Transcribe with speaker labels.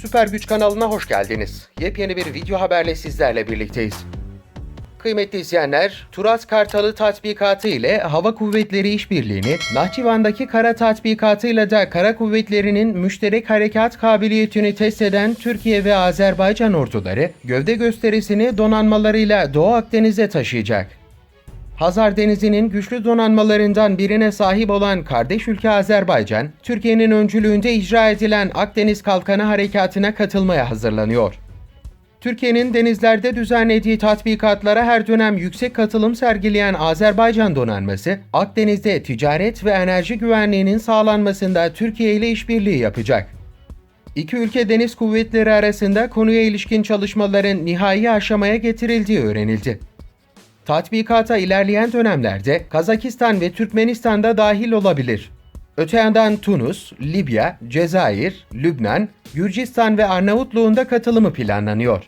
Speaker 1: Süper Güç kanalına hoş geldiniz. Yepyeni bir video haberle sizlerle birlikteyiz. Kıymetli izleyenler, Turas Kartalı tatbikatı ile Hava Kuvvetleri İşbirliği'ni, Nahçıvan'daki kara tatbikatıyla da kara kuvvetlerinin müşterek harekat kabiliyetini test eden Türkiye ve Azerbaycan orduları, gövde gösterisini donanmalarıyla Doğu Akdeniz'e taşıyacak. Hazar Denizi'nin güçlü donanmalarından birine sahip olan kardeş ülke Azerbaycan, Türkiye'nin öncülüğünde icra edilen Akdeniz Kalkanı Harekatı'na katılmaya hazırlanıyor. Türkiye'nin denizlerde düzenlediği tatbikatlara her dönem yüksek katılım sergileyen Azerbaycan donanması, Akdeniz'de ticaret ve enerji güvenliğinin sağlanmasında Türkiye ile işbirliği yapacak. İki ülke deniz kuvvetleri arasında konuya ilişkin çalışmaların nihai aşamaya getirildiği öğrenildi. Tatbikata ilerleyen dönemlerde Kazakistan ve Türkmenistan da dahil olabilir. Öte yandan Tunus, Libya, Cezayir, Lübnan, Gürcistan ve Arnavutluğun katılımı planlanıyor.